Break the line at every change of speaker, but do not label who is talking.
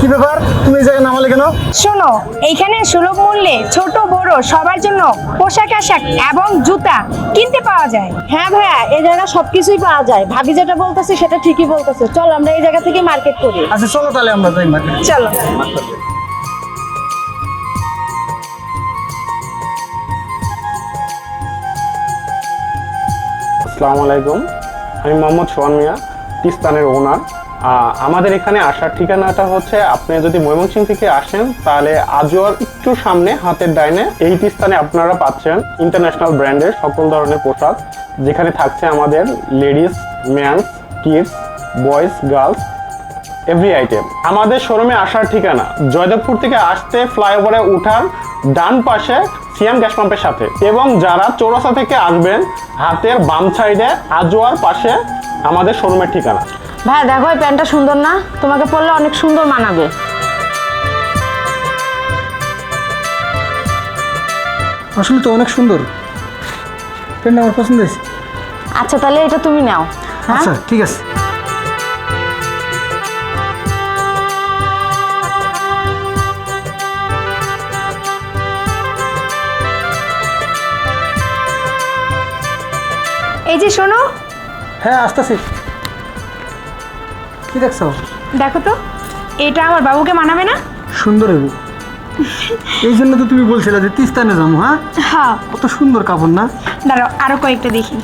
কি ব্যাপার? তুমি এই জায়গায় নামালে কেন?
শোনো এইখানে সুলভ মূল্যে ছোট বড় সবার জন্য পোশাক আশাক এবং জুতা কিনতে পাওয়া যায়।
হ্যাঁ ভাইয়া এই জায়গা সবকিছুই পাওয়া যায়। ভাবি যেটা বলতেছে সেটা ঠিকই বলতেছে। চল আমরা এই জায়গা থেকে মার্কেট করি।
আচ্ছা চলো তাহলে আমরা যাই মার্কেট
চলো।
আসসালামু আলাইকুম। আমি মোহাম্মদ সোহান মিয়া তিস্তানের ওনার আমাদের এখানে আসার ঠিকানাটা হচ্ছে, আপনি যদি ময়মনসিং থেকে আসেন, তাহলে আজোয়ার একটু সামনে হাতের ডাইনে এই তিস্তানে আপনারা পাচ্ছেন ইন্টারন্যাশনাল ব্র্যান্ডের সকল ধরনের পোশাক, যেখানে থাকছে আমাদের ladies mans kids boys girls every item আমাদের শোরুমে আসার ঠিকানা, জয়দেবপুর থেকে আসতে ফ্লাইওভারে উঠার ডান পাশে সিএম গ্যাস পাম্পের সাথে। এবং যারা চৌরাস্তা থেকে আসবেন, হাতের বাম সাইডে আজোয়ার পাশে আমাদের শোরুমের ঠিকানা।
ভাইয়া দেখো এই প্যান্টটা সুন্দর না? তোমাকে পরলে অনেক সুন্দর মানাবে।
আসলে তো অনেক সুন্দর। প্যান্ট আমার পছন্দ হয়েছে।
আচ্ছা তাহলে এটা তুমি নাও। হ্যাঁ?
আচ্ছা ঠিক আছে।
এই যে শোনো।
হ্যাঁ আসতেছি। কি দেখছ?
দেখো তো এটা আমার বাবুকে মানাবে না?
সুন্দর হইব এই জন্য তো তুমি বলছিলে যে তিস্তানে যাব হ্যাঁ?
হ্যাঁ।
কত সুন্দর কাপড় না?
দাঁড়াও আরও কয়েকটা দেখি।